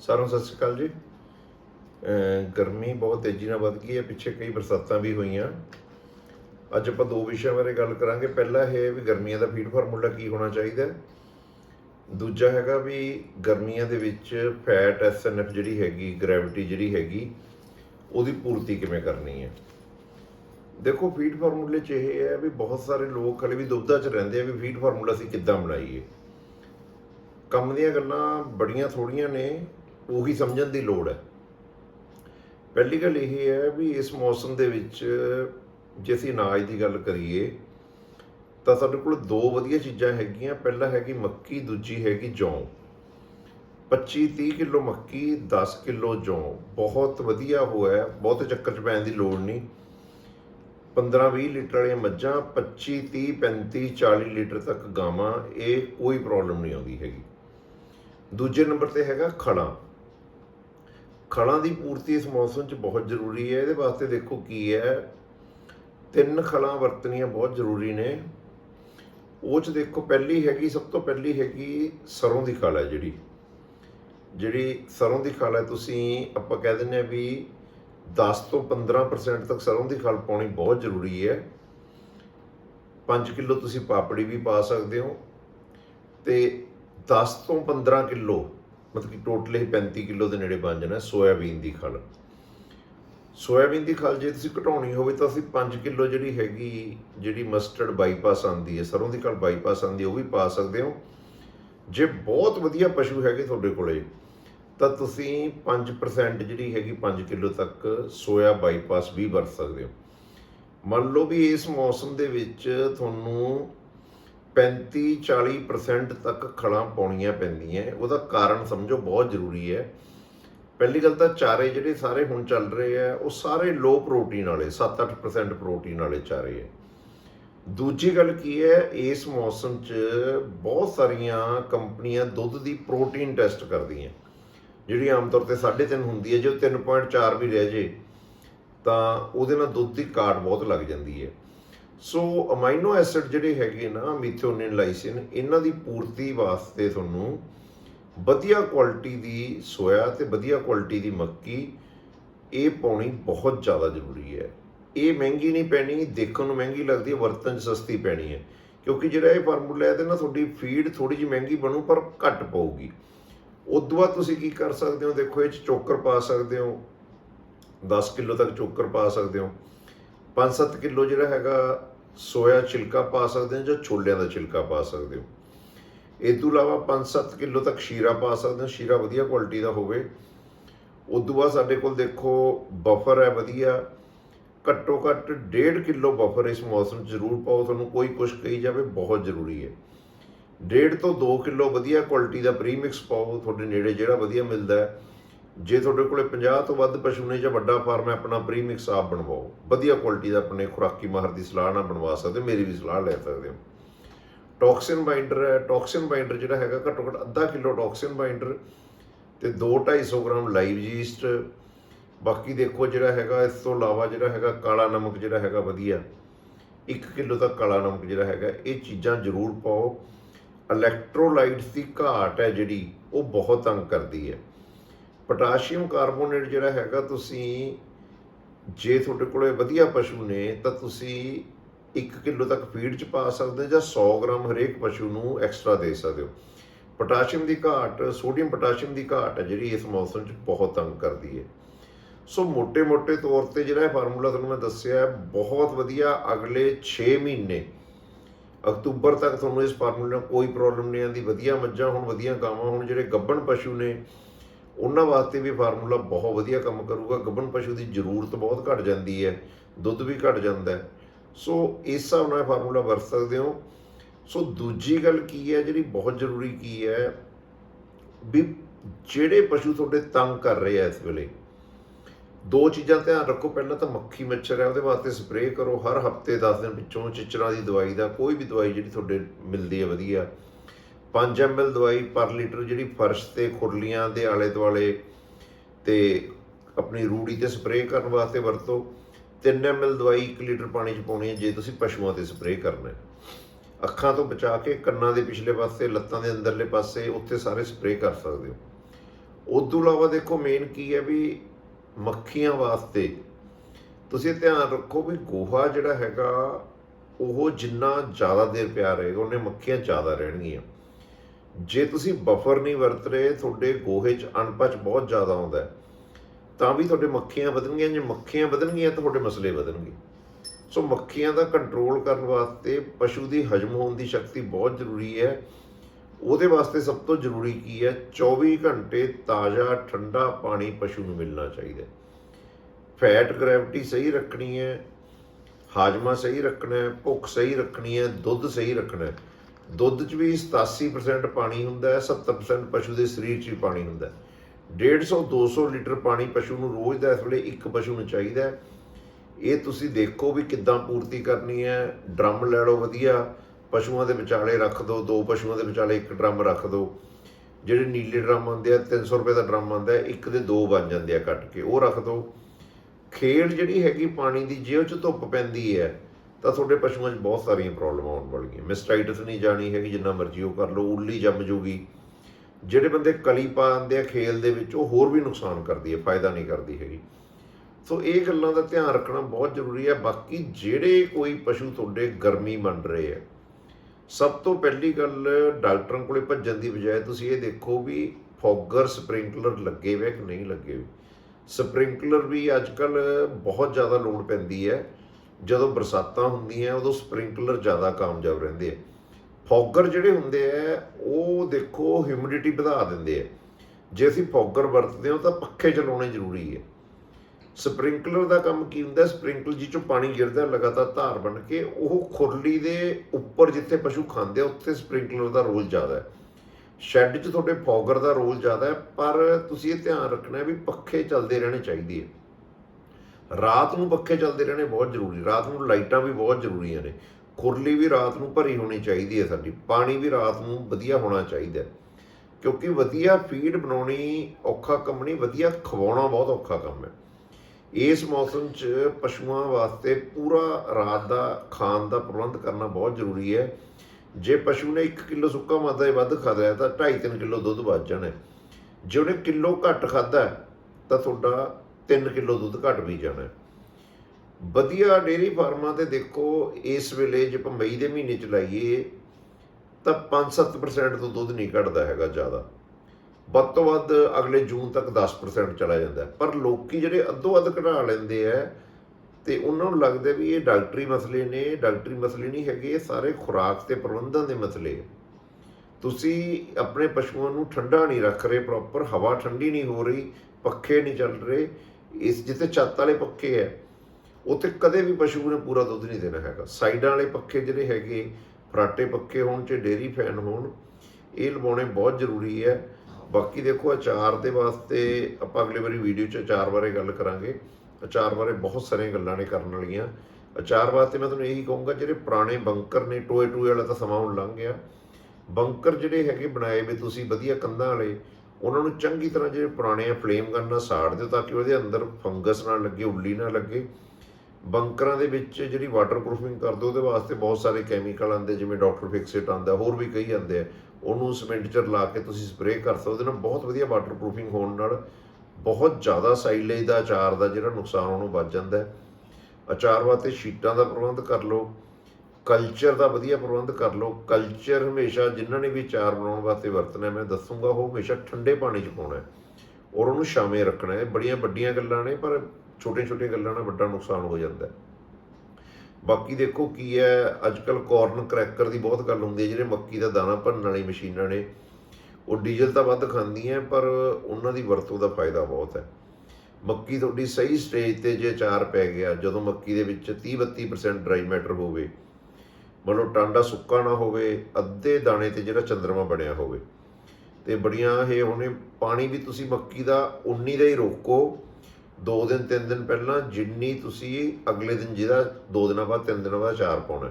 ਸਾਰਿਆਂ ਸਤਿ ਸ਼੍ਰੀ ਅਕਾਲ ਜੀ। ਗਰਮੀ ਬਹੁਤ ਤੇਜ਼ੀ ਨਾਲ ਵੱਧ ਗਈ ਹੈ, ਪਿੱਛੇ ਕਈ ਬਰਸਾਤਾਂ ਵੀ ਹੋਈਆਂ। ਅੱਜ ਆਪਾਂ ਦੋ ਵਿਸ਼ਿਆਂ ਬਾਰੇ ਗੱਲ ਕਰਾਂਗੇ। ਪਹਿਲਾ ਇਹ ਵੀ ਗਰਮੀਆਂ ਦਾ ਫੀਡ ਫਾਰਮੂਲਾ ਕੀ ਹੋਣਾ ਚਾਹੀਦਾ ਹੈ। ਦੂਜਾ ਹੈਗਾ ਵੀ ਗਰਮੀਆਂ ਦੇ ਵਿੱਚ ਫੈਟ ਐਸਐਨਐਫ ਜਿਹੜੀ ਹੈਗੀ ਗ੍ਰੈਵਿਟੀ ਜਿਹੜੀ ਹੈਗੀ, ਉਹਦੀ ਪੂਰਤੀ ਕਿਵੇਂ ਕਰਨੀ ਹੈ? ਦੇਖੋ ਫੀਡ ਫਾਰਮੂਲੇ 'ਚ ਇਹ ਹੈ ਵੀ ਬਹੁਤ ਸਾਰੇ ਲੋਕ ਹਲੇ ਵੀ ਦੁਬਦਾ 'ਚ ਰਹਿੰਦੇ ਆ ਵੀ ਫੀਡ ਫਾਰਮੂਲਾ ਅਸੀਂ ਕਿੱਦਾਂ ਬਣਾਈਏ। ਕੰਮ ਦੀਆਂ ਗੱਲਾਂ ਬੜੀਆਂ ਥੋੜੀਆਂ ਨੇ ਉਹੀ ਸਮਝਣ ਦੀ ਲੋੜ ਹੈ। ਪਹਿਲੀ ਗੱਲ ਇਹ ਹੈ ਵੀ ਇਸ ਮੌਸਮ ਦੇ ਵਿੱਚ ਜੇ ਅਸੀਂ ਅਨਾਜ ਦੀ ਗੱਲ ਕਰੀਏ, ਤਾਂ ਸਾਡੇ ਕੋਲ ਦੋ ਵਧੀਆ ਚੀਜ਼ਾਂ ਹੈਗੀਆਂ। ਪਹਿਲਾ ਹੈਗੀ ਮੱਕੀ, ਦੂਜੀ ਹੈਗੀ ਜੌਂ। 25 30 ਕਿਲੋ ਮੱਕੀ 10 ਕਿਲੋ ਜੌਂ। ਬਹੁਤ ਵਧੀਆ ਹੋਇਆ ਬਹੁਤ ਚੱਕਰ ਚ ਪੈਣ ਦੀ ਲੋੜ ਨਹੀਂ। 15 20 ਲੀਟਰ ਵਾਲੀਆਂ ਮੱਝਾਂ 25 30 35 40 ਲੀਟਰ ਤੱਕ ਗਾਵਾਂ, ਇਹ ਕੋਈ ਪ੍ਰੋਬਲਮ ਨਹੀਂ ਆਉਂਦੀ ਹੈਗੀ। ਦੂਜੇ ਨੰਬਰ ਤੇ ਹੈਗਾ ਖੜਾ ਖਲਾਂ ਦੀ ਪੂਰਤੀ ਇਸ ਮੌਸਮ 'ਚ ਬਹੁਤ ਜ਼ਰੂਰੀ ਹੈ, ਇਹਦੇ ਵਾਸਤੇ ਦੇਖੋ ਕੀ ਹੈ। ਤਿੰਨ ਖਲਾਂ ਵਰਤਣੀਆਂ ਬਹੁਤ ਜ਼ਰੂਰੀ ਨੇ। ਉਹ 'ਚ ਦੇਖੋ ਪਹਿਲੀ ਹੈਗੀ, ਸਭ ਤੋਂ ਪਹਿਲੀ ਹੈਗੀ ਸਰੋਂ ਦੀ ਖਲ ਹੈ ਜਿਹੜੀ। ਜਿਹੜੀ ਸਰੋਂ ਦੀ ਖਲ ਹੈ, ਤੁਸੀਂ ਆਪਾਂ ਕਹਿ ਦਿੰਦੇ ਆ ਵੀ 10 ਤੋਂ 15% ਤੱਕ ਸਰੋਂ ਦੀ ਖਲ ਪਾਉਣੀ ਬਹੁਤ ਜ਼ਰੂਰੀ ਹੈ। 5 ਕਿਲੋ ਤੁਸੀਂ ਪਾਪੜੀ ਵੀ ਪਾ ਸਕਦੇ ਹੋ ਤੇ 10 ਤੋਂ 15 ਕਿਲੋ ਮਤਲਬ ਕਿ ਟੋਟਲ ਇਹ 35 ਕਿਲੋ ਦੇ ਨੇੜੇ ਬਣ ਜਾਣਾ ਸੋਇਆਬੀਨ ਦੀ ਖਲ। ਸੋਇਆਬੀਨ ਦੀ ਖਲ ਜੇ ਤੁਸੀਂ ਘਟਾਉਣੀ ਹੋਵੇ ਤਾਂ ਅਸੀਂ 5 ਕਿਲੋ ਜਿਹੜੀ ਹੈਗੀ, ਜਿਹੜੀ ਮਸਟਰਡ ਬਾਈਪਾਸ ਆਂਦੀ ਹੈ, ਸਰੋਂ ਦੀ ਖਲ ਬਾਈਪਾਸ ਆਂਦੀ ਹੈ, ਉਹ ਵੀ ਪਾ ਸਕਦੇ ਹੋ। ਜੇ ਬਹੁਤ ਵਧੀਆ ਪਸ਼ੂ ਹੈਗੇ ਤੁਹਾਡੇ ਕੋਲੇ, ਤਾਂ ਤੁਸੀਂ 5% ਜਿਹੜੀ ਹੈਗੀ 5 ਕਿਲੋ ਤੱਕ ਸੋਇਆ ਬਾਈਪਾਸ ਵੀ ਵਰਤ ਸਕਦੇ ਹੋ। ਮੰਨ ਲਓ ਵੀ ਇਸ ਮੌਸਮ ਦੇ ਵਿੱਚ ਤੁਹਾਨੂੰ 35-40% ਤੱਕ ਖਲਾਂ ਪਾਉਣੀਆਂ ਪੈਂਦੀਆਂ ਉਹਦਾ ਕਾਰਨ ਸਮਝੋ, ਬਹੁਤ ਜ਼ਰੂਰੀ ਹੈ। ਪਹਿਲੀ ਗੱਲ ਤਾਂ ਚਾਰੇ ਜਿਹੜੇ ਸਾਰੇ ਹੁਣ ਚੱਲ ਰਹੇ ਆ ਉਹ ਸਾਰੇ ਲੋ ਪ੍ਰੋਟੀਨ ਵਾਲੇ 7-8% ਪ੍ਰੋਟੀਨ ਵਾਲੇ ਚਾਰੇ ਆ ਦੂਜੀ ਗੱਲ ਕੀ ਹੈ, ਇਸ ਮੌਸਮ 'ਚ ਬਹੁਤ ਸਾਰੀਆਂ ਕੰਪਨੀਆਂ ਦੁੱਧ ਦੀ ਪ੍ਰੋਟੀਨ ਟੈਸਟ ਕਰਦੀਆਂ ਜਿਹੜੀ ਆਮ ਤੌਰ ਤੇ 3.5 ਹੁੰਦੀ ਹੈ, ਜੇ ਉਹ 3.4 ਵੀ ਰਹਿ ਜੇ, ਤਾਂ ਉਹਦੇ ਨਾਲ ਦੁੱਧ ਦੀ ਕਾਟ ਬਹੁਤ ਲੱਗ ਜਾਂਦੀ ਹੈ। ਸੋ ਅਮਾਈਨੋ ਐਸਿਡ ਜਿਹੜੇ ਹੈਗੇ ਨਾ ਮਿਥਿਓਨਿਨ ਲਾਈਸਿਨ ਇਹਨਾਂ ਦੀ ਪੂਰਤੀ ਵਾਸਤੇ ਤੁਹਾਨੂੰ ਵਧੀਆ ਕੁਆਲਿਟੀ ਦੀ ਸੋਇਆ ਤੇ ਵਧੀਆ ਕੁਆਲਿਟੀ ਦੀ ਮੱਕੀ, ਇਹ ਪਾਉਣੀ ਬਹੁਤ ਜ਼ਿਆਦਾ ਜ਼ਰੂਰੀ ਹੈ। ਇਹ ਮਹਿੰਗੀ ਨਹੀਂ ਪੈਣੀ, ਦੇਖਣ ਨੂੰ ਮਹਿੰਗੀ ਲੱਗਦੀ ਹੈ ਵਰਤਨ 'ਚ ਸਸਤੀ ਪੈਣੀ ਹੈ। ਕਿਉਂਕਿ ਜਿਹੜਾ ਇਹ ਫਾਰਮੂਲਾ ਹੈ ਤੇ ਨਾ ਤੁਹਾਡੀ ਫੀਡ ਥੋੜੀ ਜਿਹੀ ਮਹਿੰਗੀ ਬਣੂ, ਪਰ ਘੱਟ ਪਊਗੀ। ਉਦੋਂ ਬਾਅਦ ਤੁਸੀਂ ਕੀ ਕਰ ਸਕਦੇ ਹੋ? ਦੇਖੋ, ਇਹ 'ਚ ਚੋਕਰ ਪਾ ਸਕਦੇ ਹੋ। 10 ਕਿਲੋ ਤੱਕ ਚੋਕਰ ਪਾ ਸਕਦੇ ਹੋ। 5-7 ਕਿਲੋ ਜਿਹੜਾ ਹੈਗਾ ਸੋਇਆ ਛਿਲਕਾ ਪਾ ਸਕਦੇ ਹੋ ਜਾਂ ਛੋਲਿਆਂ ਦਾ ਛਿਲਕਾ ਪਾ ਸਕਦੇ ਹੋ। ਇਹ ਤੋਂ ਇਲਾਵਾ 5-7 ਕਿਲੋ ਤੱਕ ਸ਼ੀਰਾ ਪਾ ਸਕਦੇ ਹੋ, ਸ਼ੀਰਾ ਵਧੀਆ ਕੁਆਲਿਟੀ ਦਾ ਹੋਵੇ। ਉਦੋਂ ਬਾਅਦ ਸਾਡੇ ਕੋਲ ਦੇਖੋ ਬਫਰ ਹੈ ਵਧੀਆ। ਘੱਟੋ ਘੱਟ 1.5 ਕਿਲੋ ਬਫਰ ਇਸ ਮੌਸਮ 'ਚ ਜ਼ਰੂਰ ਪਾਓ, ਤੁਹਾਨੂੰ ਕੋਈ ਕੁਛ ਕਹੀ ਜਾਵੇ ਬਹੁਤ ਜ਼ਰੂਰੀ ਹੈ। 1.5 ਤੋਂ 2 ਕਿਲੋ ਵਧੀਆ ਕੁਆਲਿਟੀ ਦਾ ਪ੍ਰੀਮਿਕਸ ਪਾਓ, ਤੁਹਾਡੇ ਨੇੜੇ ਜਿਹੜਾ ਵਧੀਆ ਮਿਲਦਾ ਹੈ। ਜੇ ਤੁਹਾਡੇ ਕੋਲੇ 50 ਤੋਂ ਵੱਧ ਪਸ਼ੂ ਨੇ ਜਾਂ ਵੱਡਾ ਫਾਰਮ ਹੈ, ਆਪਣਾ ਪ੍ਰੀਮਿਕਸ ਆਪ ਬਣਵਾਓ। ਵਧੀਆ ਕੁਆਲਿਟੀ ਦਾ ਆਪਣੇ ਖੁਰਾਕੀ ਮਾਹਰ ਦੀ ਸਲਾਹ ਨਾਲ ਬਣਵਾ ਸਕਦੇ ਹੋ, ਮੇਰੀ ਵੀ ਸਲਾਹ ਲੈ ਸਕਦੇ ਹੋ। ਟੌਕਸਿਨ ਬਾਈਂਡਰ ਹੈ, ਟੌਕਸਿਨ ਬਾਈਂਡਰ ਜਿਹੜਾ ਹੈਗਾ ਘੱਟੋ ਘੱਟ ਅੱਧਾ ਕਿਲੋ ਟੌਕਸਿਨ ਬਾਈਂਡਰ ਤੇ 2-250 ਗ੍ਰਾਮ ਲਾਈਵ ਯੀਸਟ। ਬਾਕੀ ਦੇਖੋ ਜਿਹੜਾ ਹੈਗਾ, ਇਸ ਤੋਂ ਇਲਾਵਾ ਜਿਹੜਾ ਹੈਗਾ ਕਾਲਾ ਨਮਕ ਜਿਹੜਾ ਹੈਗਾ ਵਧੀਆ। 1 ਕਿਲੋ ਦਾ ਕਾਲਾ ਨਮਕ ਜਿਹੜਾ ਹੈਗਾ, ਇਹ ਚੀਜ਼ਾਂ ਜ਼ਰੂਰ ਪਾਓ। ਇਲੈਕਟ੍ਰੋਲਾਈਟਸ ਦੀ ਘਾਟ ਹੈ ਜਿਹੜੀ, ਉਹ ਬਹੁਤ ਤੰਗ ਕਰਦੀ ਹੈ। ਪੋਟਾਸ਼ੀਅਮ ਕਾਰਬੋਨੇਟ ਜਿਹੜਾ ਹੈਗਾ, ਤੁਸੀਂ ਜੇ ਤੁਹਾਡੇ ਕੋਲੇ ਵਧੀਆ ਪਸ਼ੂ ਨੇ, ਤਾਂ ਤੁਸੀਂ 1 ਕਿਲੋ ਤੱਕ ਫੀਡ ਚ ਪਾ ਸਕਦੇ ਜਾਂ 100 ਗ੍ਰਾਮ ਹਰੇਕ ਪਸ਼ੂ ਨੂੰ ਐਕਸਟਰਾ ਦੇ ਸਕਦੇ ਹੋ। ਪੋਟਾਸ਼ੀਅਮ ਦੀ ਘਾਟ ਸੋਡੀਅਮ ਪੋਟਾਸ਼ੀਅਮ ਦੀ ਘਾਟ ਹੈ, ਜਿਹੜੀ ਇਸ ਮੌਸਮ 'ਚ ਬਹੁਤ ਤੰਗ ਕਰਦੀ ਹੈ। ਸੋ ਮੋٹے-ਮੋٹے ਤੌਰ ਤੇ ਜਿਹੜਾ ਇਹ ਫਾਰਮੂਲਾ ਤੁਹਾਨੂੰ ਮੈਂ ਦੱਸਿਆ ਬਹੁਤ ਵਧੀਆ ਅਗਲੇ 6 ਮਹੀਨੇ, ਅਕਤੂਬਰ ਤੱਕ ਤੁਹਾਨੂੰ ਇਸ ਫਾਰਮੂਲੇ ਨਾਲ ਕੋਈ ਪ੍ਰੋਬਲਮ ਨਹੀਂ ਆਂਦੀ ਵਧੀਆ ਮੱਝਾਂ ਹੁਣ, ਵਧੀਆ ਗਾਵਾਂ ਹੁਣ, ਜਿਹੜੇ ਗੱਬਣ ਪਸ਼ੂ ਨੇ ਉਹਨਾਂ ਵਾਸਤੇ ਵੀ ਫਾਰਮੂਲਾ ਬਹੁਤ ਵਧੀਆ ਕੰਮ ਕਰੂਗਾ। ਗੱਭਣ ਪਸ਼ੂ ਦੀ ਜ਼ਰੂਰਤ ਬਹੁਤ ਘਟ ਜਾਂਦੀ ਹੈ, ਦੁੱਧ ਵੀ ਘਟ ਜਾਂਦਾ ਹੈ। ਸੋ ਇਸ ਹਿਸਾਬ ਨਾਲ ਫਾਰਮੂਲਾ ਵਰਤ ਸਕਦੇ ਹੋ। ਸੋ ਦੂਜੀ ਗੱਲ ਕੀ ਹੈ, ਜਿਹੜੀ ਬਹੁਤ ਜ਼ਰੂਰੀ ਕੀ ਹੈ, ਵੀ ਜਿਹੜੇ ਪਸ਼ੂ ਤੁਹਾਡੇ ਤੰਗ ਕਰ ਰਹੇ ਆ ਇਸ ਵੇਲੇ, ਦੋ ਚੀਜ਼ਾਂ ਧਿਆਨ ਰੱਖੋ। ਪਹਿਲਾਂ ਤਾਂ ਮੱਖੀ ਮੱਛਰ ਹੈ, ਉਹਦੇ ਵਾਸਤੇ ਸਪਰੇਅ ਕਰੋ। ਹਰ ਹਫ਼ਤੇ 10 ਦਿਨ ਪਿੱਛੋਂ ਚਿਚਰਾਂ ਦੀ ਦਵਾਈ ਦਾ, ਕੋਈ ਵੀ ਦਵਾਈ ਜਿਹੜੀ ਤੁਹਾਡੇ ਮਿਲਦੀ ਹੈ ਵਧੀਆ। 5 ml ਦਵਾਈ ਪਰ ਲੀਟਰ ਜਿਹੜੀ ਫਰਸ਼ ਤੇ ਖੁਰਲੀਆਂ ਦੇ ਆਲੇ ਦੁਆਲੇ ਤੇ ਆਪਣੀ ਰੂੜੀ ਤੇ ਸਪਰੇਅ ਕਰਨ ਵਾਸਤੇ ਵਰਤੋ। 3 ml ਦਵਾਈ 1 ਲੀਟਰ ਪਾਣੀ ਚ ਪਾਉਣੀ ਹੈ, ਜੇ ਤੁਸੀਂ ਪਸ਼ੂਆਂ ਤੇ ਸਪਰੇਅ ਕਰਨਾ ਹੈ। ਅੱਖਾਂ ਤੋਂ ਬਚਾ ਕੇ ਕੰਨਾਂ ਦੇ ਪਿਛਲੇ ਪਾਸੇ, ਲੱਤਾਂ ਦੇ ਅੰਦਰਲੇ ਪਾਸੇ, ਉੱਥੇ ਸਾਰੇ ਸਪਰੇਅ ਕਰ ਸਕਦੇ ਹੋ। ਉਸ ਤੋਂ ਇਲਾਵਾ ਦੇਖੋ ਮੇਨ ਕੀ ਹੈ ਵੀ ਮੱਖੀਆਂ ਵਾਸਤੇ ਤੁਸੀਂ ਧਿਆਨ ਰੱਖੋ ਵੀ ਗੋਹਾ ਜਿਹੜਾ ਹੈਗਾ, ਉਹ ਜਿੰਨਾ ਜ਼ਿਆਦਾ ਦੇਰ ਪਿਆ ਰਹੇਗਾ, ਉਹਨੇ ਮੱਖੀਆਂ ਜ਼ਿਆਦਾ ਰਹਿਣਗੀਆਂ। ਜੇ ਤੁਸੀਂ ਬਫਰ ਨਹੀਂ ਵਰਤ ਰਹੇ, ਤੁਹਾਡੇ ਗੋਹੇ 'ਚ ਅਣਪਚ ਬਹੁਤ ਜ਼ਿਆਦਾ ਆਉਂਦਾ ਤਾਂ ਵੀ ਤੁਹਾਡੇ ਮੱਖੀਆਂ ਵਧਣਗੀਆਂ, ਜੇ ਮੱਖੀਆਂ ਵਧਣਗੀਆਂ ਤਾਂ ਤੁਹਾਡੇ ਮਸਲੇ ਵਧਣਗੇ। ਸੋ ਮੱਖੀਆਂ ਦਾ ਕੰਟਰੋਲ ਕਰਨ ਵਾਸਤੇ ਪਸ਼ੂ ਦੀ ਹਜਮ ਹੋਣ ਦੀ ਸ਼ਕਤੀ ਬਹੁਤ ਜ਼ਰੂਰੀ ਹੈ। ਉਹਦੇ ਵਾਸਤੇ ਸਭ ਤੋਂ ਜ਼ਰੂਰੀ ਕੀ ਹੈ? 24 ਘੰਟੇ ਤਾਜ਼ਾ, ਠੰਡਾ ਪਾਣੀ ਪਸ਼ੂ ਨੂੰ ਮਿਲਣਾ ਚਾਹੀਦਾ ਫੈਟ ਗ੍ਰੈਵਿਟੀ ਸਹੀ ਰੱਖਣੀ ਹੈ, ਹਾਜਮਾ ਸਹੀ ਰੱਖਣਾ ਹੈ, ਭੁੱਖ ਸਹੀ ਰੱਖਣੀ ਹੈ, ਦੁੱਧ ਸਹੀ ਰੱਖਣਾ ਹੈ। ਦੁੱਧ 'ਚ ਵੀ 87% ਪਾਣੀ ਹੁੰਦਾ ਹੈ 70% ਪਸ਼ੂ ਦੇ ਸਰੀਰ 'ਚ ਵੀ ਪਾਣੀ ਹੁੰਦਾ ਹੈ। 150 200 ਲੀਟਰ ਪਾਣੀ ਪਸ਼ੂ ਨੂੰ ਰੋਜ਼ ਦਾ ਇਸ ਵੇਲੇ ਇੱਕ ਪਸ਼ੂ ਨੂੰ ਚਾਹੀਦਾ ਹੈ। ਇਹ ਤੁਸੀਂ ਦੇਖੋ ਵੀ ਕਿੱਦਾਂ ਪੂਰਤੀ ਕਰਨੀ ਹੈ। ਡਰਮ ਲੈ ਲਓ ਵਧੀਆ, ਪਸ਼ੂਆਂ ਦੇ ਵਿਚਾਲੇ ਰੱਖ ਦਿਓ ਦੋ ਪਸ਼ੂਆਂ ਦੇ ਵਿਚਾਲੇ ਇੱਕ ਡਰਮ ਰੱਖ ਦਿਓ ਜਿਹੜੇ ਨੀਲੇ ਡਰਮ ਆਉਂਦੇ ਆ 300 ਰੁਪਏ ਦਾ ਡਰਮ ਆਉਂਦਾ ਇੱਕ ਦੇ ਦੋ ਬਣ ਜਾਂਦੇ ਆ ਕੱਟ ਕੇ, ਉਹ ਰੱਖ ਦਿਓ ਖੇਡ ਜਿਹੜੀ ਹੈਗੀ ਪਾਣੀ ਦੀ, ਜੇ ਉਹ ਚ ਧੁੱਪ ਪੈਂਦੀ ਹੈ ਤਾਂ ਤੁਹਾਡੇ ਪਸ਼ੂਆਂ 'ਚ ਬਹੁਤ ਸਾਰੀਆਂ ਪ੍ਰੋਬਲਮਾਂ ਆਉਣ ਵਾਲੀਆਂ। ਮਿਸਟਾਈਟਸ ਨਹੀਂ ਜਾਣੀ ਹੈਗੀ, ਜਿੰਨਾ ਮਰਜ਼ੀ ਉਹ ਕਰ ਲਓ, ਉੱਲੀ ਜੰਮ ਜੂਗੀ। ਜਿਹੜੇ ਬੰਦੇ ਕਲੀ ਪਾ ਦਿੰਦੇ ਆ ਖੇਲ ਦੇ ਵਿੱਚ, ਉਹ ਹੋਰ ਵੀ ਨੁਕਸਾਨ ਕਰਦੀ ਹੈ, ਫਾਇਦਾ ਨਹੀਂ ਕਰਦੀ ਹੈਗੀ। ਸੋ ਇਹ ਗੱਲਾਂ ਦਾ ਧਿਆਨ ਰੱਖਣਾ ਬਹੁਤ ਜ਼ਰੂਰੀ ਹੈ। ਬਾਕੀ ਜਿਹੜੇ ਕੋਈ ਪਸ਼ੂ ਤੁਹਾਡੇ ਗਰਮੀ ਮੰਨ ਰਹੇ ਆ ਸਭ ਤੋਂ ਪਹਿਲੀ ਗੱਲ ਡਾਕਟਰਾਂ ਕੋਲੇ ਭੱਜਣ ਦੀ ਬਜਾਏ ਤੁਸੀਂ ਇਹ ਦੇਖੋ ਵੀ ਫੌਗਰ ਸਪ੍ਰਿੰਕਲਰ ਲੱਗੇ ਹੋਏ ਕਿ ਨਹੀਂ ਲੱਗੇ ਹੋਏ ਸਪ੍ਰਿੰਕਲਰ ਵੀ ਅੱਜਕੱਲ ਬਹੁਤ ਜ਼ਿਆਦਾ ਲੋਡ ਪੈਂਦੀ ਹੈ। ਜਦੋਂ ਬਰਸਾਤਾਂ ਹੁੰਦੀਆਂ ਉਦੋਂ ਸਪ੍ਰਿੰਕਲਰ ਜ਼ਿਆਦਾ ਕਾਮਯਾਬ ਰਹਿੰਦੇ ਆ ਫੌਗਰ ਜਿਹੜੇ ਹੁੰਦੇ ਆ ਉਹ ਦੇਖੋ ਹਿਊਮਿਡਿਟੀ ਵਧਾ ਦਿੰਦੇ ਆ ਜੇ ਅਸੀਂ ਫੌਗਰ ਵਰਤਦੇ ਹਾਂ ਤਾਂ ਪੱਖੇ ਚਲਾਉਣੇ ਜ਼ਰੂਰੀ ਹੈ। ਸਪ੍ਰਿੰਕਲਰ ਦਾ ਕੰਮ ਕੀ ਹੁੰਦਾ ਸਪ੍ਰਿੰਕਲ ਜੀ ਚੋਂ ਪਾਣੀ ਗਿਰਦਾ ਲਗਾਤਾਰ ਧਾਰ ਬਣ ਕੇ, ਉਹ ਖੁਰਲੀ ਦੇ ਉੱਪਰ ਜਿੱਥੇ ਪਸ਼ੂ ਖਾਂਦੇ ਆ, ਉੱਥੇ ਸਪ੍ਰਿੰਕਲਰ ਦਾ ਰੋਲ ਜ਼ਿਆਦਾ ਹੈ। ਸ਼ੈੱਡ 'ਚ ਤੁਹਾਡੇ ਫੌਗਰ ਦਾ ਰੋਲ ਜ਼ਿਆਦਾ ਹੈ, ਪਰ ਤੁਸੀਂ ਇਹ ਧਿਆਨ ਰੱਖਣਾ ਵੀ ਪੱਖੇ ਚੱਲਦੇ ਰਹਿਣੇ ਚਾਹੀਦੇ ਹੈ। ਰਾਤ ਨੂੰ ਪੱਖੇ ਚੱਲਦੇ ਰਹਿਣੇ ਬਹੁਤ ਜ਼ਰੂਰੀ, ਰਾਤ ਨੂੰ ਲਾਈਟਾਂ ਵੀ ਬਹੁਤ ਜ਼ਰੂਰੀਆਂ ਨੇ। ਖੁਰਲੀ ਵੀ ਰਾਤ ਨੂੰ ਭਰੀ ਹੋਣੀ ਚਾਹੀਦੀ ਹੈ ਸਾਡੀ, ਪਾਣੀ ਵੀ ਰਾਤ ਨੂੰ ਵਧੀਆ ਹੋਣਾ ਚਾਹੀਦਾ ਕਿਉਂਕਿ ਵਧੀਆ ਫੀਡ ਬਣਾਉਣੀ ਔਖਾ ਕੰਮ ਨਹੀਂ, ਵਧੀਆ ਖਵਾਉਣਾ ਬਹੁਤ ਔਖਾ ਕੰਮ ਹੈ। ਇਸ ਮੌਸਮ 'ਚ ਪਸ਼ੂਆਂ ਵਾਸਤੇ ਪੂਰਾ ਰਾਤ ਦਾ ਖਾਣ ਦਾ ਪ੍ਰਬੰਧ ਕਰਨਾ ਬਹੁਤ ਜ਼ਰੂਰੀ ਹੈ। ਜੇ ਪਸ਼ੂ ਨੇ 1 ਕਿਲੋ ਸੁੱਕਾ ਮਾਦਾ ਹੀ ਵੱਧ ਖਾਦਾ ਤਾਂ 2.5-3 ਕਿਲੋ ਦੁੱਧ ਵੱਧ ਜਾਣਾ ਜੇ ਉਹਨੇ ਕਿਲੋ ਘੱਟ ਖਾਦਾ ਤਾਂ ਤੁਹਾਡਾ 3 ਕਿਲੋ ਦੁੱਧ ਘੱਟ ਵੀ ਜਾਣਾ। ਵਧੀਆ ਡੇਅਰੀ ਫਾਰਮਾਂ ਤੇ ਦੇਖੋ, ਇਸ ਵੇਲੇ ਜੇ ਆਪਾਂ ਮਈ ਦੇ ਮਹੀਨੇ ਚ ਲਾਈਏ, ਤਾਂ 5-7% ਤੋਂ ਦੁੱਧ ਨਹੀਂ ਘਟਦਾ ਹੈਗਾ ਜ਼ਿਆਦਾ। ਵੱਧ ਤੋਂ ਵੱਧ ਅਗਲੇ ਜੂਨ ਤੱਕ 10% ਚਲਾ ਜਾਂਦਾ। ਪਰ ਲੋਕੀ ਜਿਹੜੇ ਅੱਧੋ ਅੱਧ ਘਟਾ ਲੈਂਦੇ ਆ, ਤੇ ਉਹਨਾਂ ਨੂੰ ਲੱਗਦਾ ਵੀ ਇਹ ਡਾਕਟਰੀ ਮਸਲੇ ਨੇ, ਡਾਕਟਰੀ ਮਸਲੇ ਨਹੀਂ ਹੈਗੇ, ਇਹ ਸਾਰੇ ਖੁਰਾਕ ਤੇ ਪ੍ਰਬੰਧਨ ਦੇ ਮਸਲੇ ਤੁਸੀਂ ਆਪਣੇ ਪਸ਼ੂਆਂ ਨੂੰ ਠੰਡਾ ਨਹੀਂ ਰੱਖ ਰਹੇ ਪ੍ਰੋਪਰ ਹਵਾ ਠੰਡੀ ਨਹੀਂ ਹੋ ਰਹੀ, ਪੱਖੇ ਨਹੀਂ ਚੱਲ ਰਹੇ ਇਸ ਜਿੱਥੇ ਛੱਤ ਵਾਲੇ ਪੱਖੇ ਹੈ, ਉੱਥੇ ਕਦੇ ਵੀ ਪਸ਼ੂ ਨੇ ਪੂਰਾ ਦੁੱਧ ਨਹੀਂ ਦੇਣਾ ਹੈਗਾ। ਸਾਈਡਾਂ ਵਾਲੇ ਪੱਖੇ ਜਿਹੜੇ ਹੈਗੇ, ਫਰਾਟੇ ਪੱਖੇ ਹੋਣ ਚ ਡੇਰੀ ਫੈਨ ਹੋਣ, ਇਹ ਲਵਾਉਣੇ ਬਹੁਤ ਜ਼ਰੂਰੀ ਹੈ। ਬਾਕੀ ਦੇਖੋ, ਅਚਾਰ ਦੇ ਵਾਸਤੇ ਆਪਾਂ ਅਗਲੇ ਵਾਰੀ ਵੀਡੀਓ 'ਚ ਅਚਾਰ ਬਾਰੇ ਗੱਲ ਕਰਾਂਗੇ। ਅਚਾਰ ਬਾਰੇ ਬਹੁਤ ਸਾਰੀਆਂ ਗੱਲਾਂ ਨੇ ਕਰਨ ਵਾਲੀਆਂ। ਅਚਾਰ ਵਾਸਤੇ ਮੈਂ ਤੁਹਾਨੂੰ ਇਹੀ ਕਹੂੰਗਾ, ਜਿਹੜੇ ਪੁਰਾਣੇ ਬੰਕਰ ਨੇ ਟੋਏ ਟੋਏ ਵਾਲਾ ਤਾਂ ਸਮਾਂ ਹੁਣ ਲੰਘ ਗਿਆ। ਬੰਕਰ ਜਿਹੜੇ ਹੈਗੇ ਬਣਾਏ ਵੀ, ਤੁਸੀਂ ਵਧੀਆ ਕੰਧਾਂ ਵਾਲੇ ਉਹਨਾਂ ਨੂੰ ਚੰਗੀ ਤਰ੍ਹਾਂ ਜਿਹੜੇ ਪੁਰਾਣੇ ਆ ਫਲੇਮ ਗਨ ਨਾਲ ਸਾੜ ਦਿਓ ਤਾਂ ਕਿ ਉਹਦੇ ਅੰਦਰ ਫੰਗਸ ਨਾ ਲੱਗੇ, ਉੱਲੀ ਨਾ ਲੱਗੇ। ਬੰਕਰਾਂ ਦੇ ਵਿੱਚ ਜਿਹੜੀ ਵਾਟਰਪ੍ਰੂਫਿੰਗ ਕਰ ਦਿਓ, ਉਹਦੇ ਵਾਸਤੇ ਬਹੁਤ ਸਾਰੇ ਕੈਮੀਕਲ ਆਉਂਦੇ, ਜਿਵੇਂ ਡਾਕਟਰ ਫਿਕਸੇਟ ਆਉਂਦਾ, ਹੋਰ ਵੀ ਕਈ ਆਉਂਦੇ ਆ। ਉਹਨੂੰ ਸਿਮੈਂਟ 'ਚ ਲਾ ਕੇ ਤੁਸੀਂ ਸਪਰੇਅ ਕਰ ਸਕਦੇ ਹੋ, ਉਹਦੇ ਨਾਲ ਬਹੁਤ ਵਧੀਆ ਵਾਟਰਪ੍ਰੂਫਿੰਗ ਹੋਣ ਨਾਲ ਬਹੁਤ ਜ਼ਿਆਦਾ ਸਾਈਲੇਜ ਦਾ, ਅਚਾਰ ਦਾ ਜਿਹੜਾ ਨੁਕਸਾਨ ਉਹਨੂੰ ਵੱਧ ਜਾਂਦਾ ਹੈ। ਅਚਾਰ ਵਾਸਤੇ ਸ਼ੀਟਾਂ ਦਾ ਪ੍ਰਬੰਧ ਕਰ ਲਓ। ਕਲਚਰ ਦਾ ਵਧੀਆ ਪ੍ਰਬੰਧ ਕਰ ਲਓ। ਕਲਚਰ ਹਮੇਸ਼ਾ ਜਿਨ੍ਹਾਂ ਨੇ ਵੀ ਚਾਰ ਬਣਾਉਣ ਵਾਸਤੇ ਵਰਤਣਾ ਮੈਂ ਦੱਸੂਗਾ, ਉਹ ਹਮੇਸ਼ਾ ਠੰਡੇ ਪਾਣੀ 'ਚ ਪਾਉਣਾ ਹੈ। ਔਰ ਉਹਨੂੰ ਛਾਵੇਂ ਰੱਖਣਾ ਹੈ। ਬੜੀਆਂ ਵੱਡੀਆਂ ਗੱਲਾਂ ਨੇ, ਪਰ ਛੋਟੀਆਂ ਛੋਟੀਆਂ ਗੱਲਾਂ ਨਾਲ ਵੱਡਾ ਨੁਕਸਾਨ ਹੋ ਜਾਂਦਾ ਹੈ। ਬਾਕੀ ਦੇਖੋ ਕੀ ਹੈ ਅੱਜ ਕੱਲ ਕਾਰਨ ਕਰੈਕਰ ਦੀ ਬਹੁਤ ਗੱਲ ਹੁੰਦੀ ਹੈ, ਜਿਹੜੇ ਮੱਕੀ ਦਾ ਦਾਣਾ ਭੰਨਣ ਵਾਲੀ ਮਸ਼ੀਨਾਂ ਨੇ, ਉਹ ਡੀਜ਼ਲ ਤਾਂ ਵੱਧ ਖਾਂਦੀਆਂ ਪਰ ਉਹਨਾਂ ਦੀ ਵਰਤੋਂ ਦਾ ਫਾਇਦਾ ਬਹੁਤ ਹੈ। ਮੱਕੀ ਤੁਹਾਡੀ ਸਹੀ ਸਟੇਜ ਤੇ ਜੇ ਚਾਰ ਪੈ ਗਿਆ, ਜਦੋਂ ਮੱਕੀ ਦੇ ਵਿੱਚ 30-32% ਡਰਾਈ ਮੈਟਰ ਹੋਵੇ ਮਤਲਬ ਟਾਂਡਾ ਸੁੱਕਾ ਨਾ ਹੋਵੇ, ਅੱਧੇ ਦਾਣੇ ਤੇ ਜਿਹੜਾ ਚੰਦਰਮਾ ਬਣਿਆ ਹੋਵੇ। ਤੇ ਬੜੀਆਂ ਇਹ ਹੁਣੇ ਪਾਣੀ ਵੀ ਤੁਸੀਂ ਮੱਕੀ ਦਾ ਉਨੀ ਦਾ ਹੀ ਰੋਕੋ, ਦੋ ਦਿਨ, ਤਿੰਨ ਦਿਨ ਪਹਿਲਾਂ ਜਿੰਨੀ ਤੁਸੀਂ ਅਗਲੇ ਦਿਨ ਜਿਹਦਾ ਦੋ ਦਿਨਾਂ ਬਾਅਦ, ਤਿੰਨ ਦਿਨਾਂ ਬਾਅਦ ਅਚਾਰ ਪਾਉਣਾ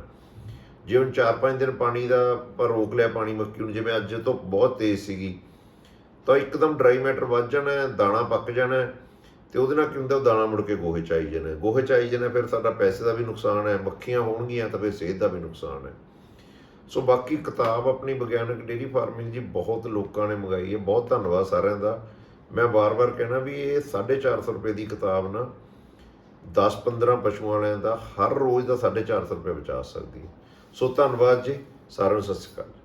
ਜੇ ਹੁਣ 4-5 ਦਿਨ ਪਾਣੀ ਦਾ ਪਰ ਰੋਕ ਲਿਆ ਪਾਣੀ ਮੱਕੀ ਨੂੰ, ਜਿਵੇਂ ਅੱਜ ਤੋਂ ਬਹੁਤ ਤੇਜ਼ ਸੀਗੀ, ਤਾਂ ਇੱਕਦਮ ਡਰਾਈ ਮੈਟਰ ਵੱਜ ਜਾਣਾ ਦਾਣਾ ਪੱਕ ਜਾਣਾ ਤੇ ਉਹਦੇ ਨਾਲ ਕੀ ਹੁੰਦਾ, ਉਹ ਦਾਣਾ ਮੁੜ ਕੇ ਗੋਹੇ ਚ ਆਈ ਜਾਣਾ। ਹੈ। ਗੋਹੇ ਚ ਆਈ ਜਾਣਾ, ਫਿਰ ਸਾਡਾ ਪੈਸੇ ਦਾ ਵੀ ਨੁਕਸਾਨ ਹੈ, ਮੱਖੀਆਂ ਹੋਣਗੀਆਂ ਤਾਂ ਫਿਰ ਸਿਹਤ ਦਾ ਵੀ ਨੁਕਸਾਨ ਹੈ। ਸੋ ਬਾਕੀ ਕਿਤਾਬ ਆਪਣੀ ਵਿਗਿਆਨਕ ਡੇਰੀ ਫਾਰਮਿੰਗ ਜੀ ਬਹੁਤ ਲੋਕਾਂ ਨੇ ਮੰਗਾਈ ਹੈ। ਬਹੁਤ ਧੰਨਵਾਦ ਸਾਰਿਆਂ ਦਾ। ਮੈਂ ਵਾਰ-ਵਾਰ ਕਹਿਣਾ ਵੀ ਇਹ 450 ਰੁਪਏ ਦੀ ਕਿਤਾਬ ਨਾ 10-15 ਪਸ਼ੂਆਂ ਵਾਲਿਆਂ ਦਾ ਹਰ ਰੋਜ਼ ਦਾ 450 ਰੁਪਏ ਬਚਾ ਸਕਦੀ ਹੈ। ਸੋ ਧੰਨਵਾਦ ਜੀ, ਸਾਰਿਆਂ ਨੂੰ ਸਤਿ ਸ਼੍ਰੀ ਅਕਾਲ।